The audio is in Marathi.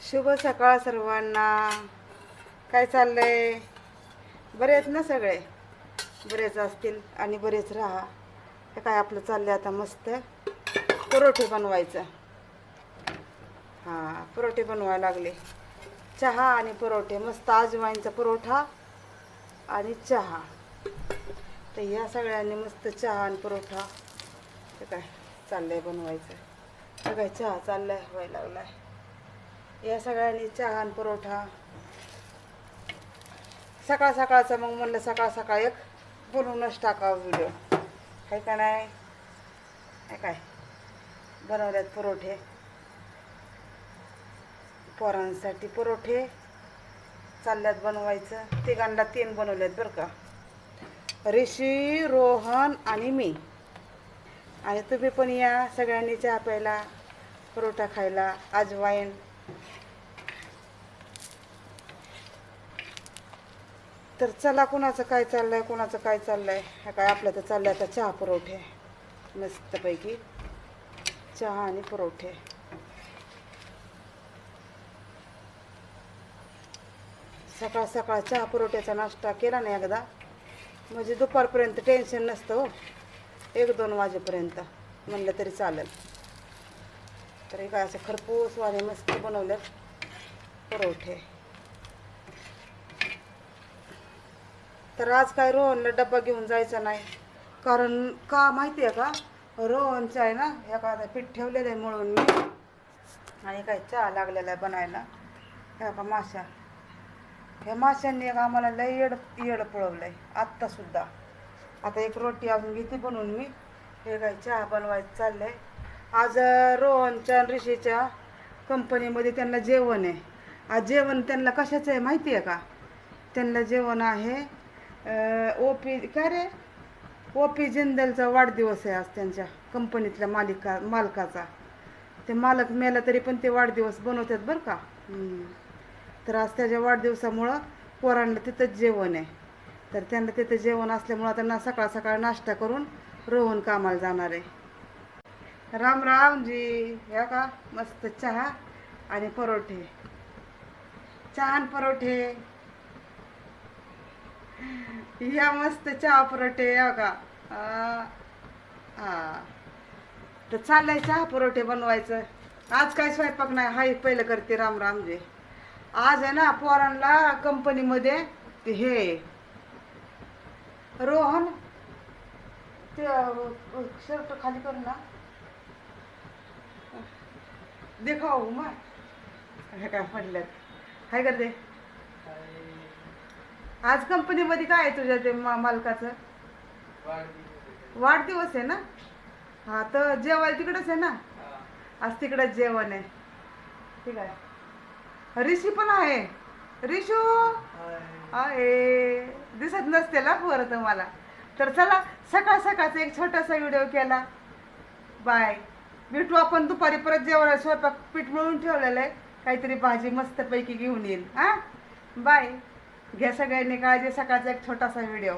शुभ सकाळ सर्वांना. काय चाललंय? बरेच ना सगळे? बरेच असतील आणि बरेच राहा. हे काय आपलं चाललंय आता मस्त? परोठे बनवायचं. हां परोठे बनवायला लागले. चहा आणि परोठे. मस्त आजवाईंचा परोठा आणि चहा. तर ह्या सगळ्यांनी मस्त चहा आणि परोठा. हे काय चाललंय बनवायचं? हे काय चहा चाललाय? व्हायला लागलाय. या सगळ्यांनी चहा आणि परोठा सकाळ सकाळचा मग म्हणलं सकाळ सकाळ एक बनवूनच टाकावं व्हिडिओ काय का नाही? आहे काय? बनवल्यात परोठे पोरांसाठी परोठे चालल्यात बनवायचं. तिघांना तीन बनवल्यात बरं का. ऋषी रोहन आणि मी. आणि तुम्ही पण या सगळ्यांनी चहा प्यायला परोठा खायला. अजवाईन तर चला कुणाचं काय चाललंय कुणाचं काय चाललंय? हे काय आपलं तर चाललंय आता चहा पुरवठे. मस्तपैकी चहा आणि पुरवठे. सकाळ सकाळ चहा पुरवठ्याचा नाश्ता केला ना एकदा. म्हणजे दुपारपर्यंत टेन्शन नसतं हो. एक दोन वाजेपर्यंत. म्हणलं तरी चालेल. तर हे काय असं खरपूस वाणे मस्त बनवल्यात पुरवठे. तर आज काय रोहनला डब्बा घेऊन जायचा नाही. कारण का माहिती आहे का? रोहनचं आहे ना एखादा पीठ ठेवलेलं आहे म्हणून मी. आणि काय चहा लागलेला आहे बनायला. ह्या का माश्या. ह्या माशांनी एक आम्हाला लय येड येड पळवलं आहे आत्तासुद्धा आता एक रोटी अजून घेते बनवून मी. हे काय चहा बनवायचं चाललं आहे आज रोहनच्या ऋषीच्या कंपनीमध्ये त्यांना जेवण आहे. आज जेवण त्यांना कशाचं आहे माहिती आहे का? त्यांना जेवण आहे ओ पी काय रे? ओ पी जिंदलचा वाढदिवस आहे आज त्यांच्या कंपनीतल्या मालिका मालकाचा. ते मालक मेला तरी पण ते वाढदिवस बनवतात बरं का? तर आज त्याच्या वाढदिवसामुळं पोरांना तिथंच जेवण आहे. तर त्यांना तिथं जेवण असल्यामुळं त्यांना सकाळ सकाळ नाश्ता करून रोहन कामाला जाणार आहे. राम राम जी. या का? मस्त चहा आणि परोठे. चहा आणि परोठे. या मस्त चहा पुरवठे या का? हा. तर चाललंय चहा परोठे बनवायचं. आज काय स्वयंपाक नाही हाय पहिलं करते राम रामजे आज आहे ना पोरांना कंपनीमध्ये ते हे रोहन ते शर्ट खाली कर ना. देखाव मग. हे काय पडल्यात. काय करते आज कंपनीमध्ये काय आहे तुझ्या ते मा मालकाचं? वाढदिवस आहे. ना? हा तर जेवायला तिकडंच आहे ना? आज तिकडंच जेवण आहे. ठीक आहे. ऋषी पण आहे. रिशू आहे. दिसत नसते ना पोरं तुम्हाला? तर चला सकाळ सकाळचा एक छोटासा व्हिडिओ केला. बाय. भेटू आपण दुपारी परत जेवण स्वयंपाक पीठ मिळून ठेवलेलं आहे. काहीतरी भाजी मस्तपैकी घेऊन येईल. हां? बाय. घ्या सगळ्यांनी काळजी सकाळचा एक छोटासा व्हिडिओ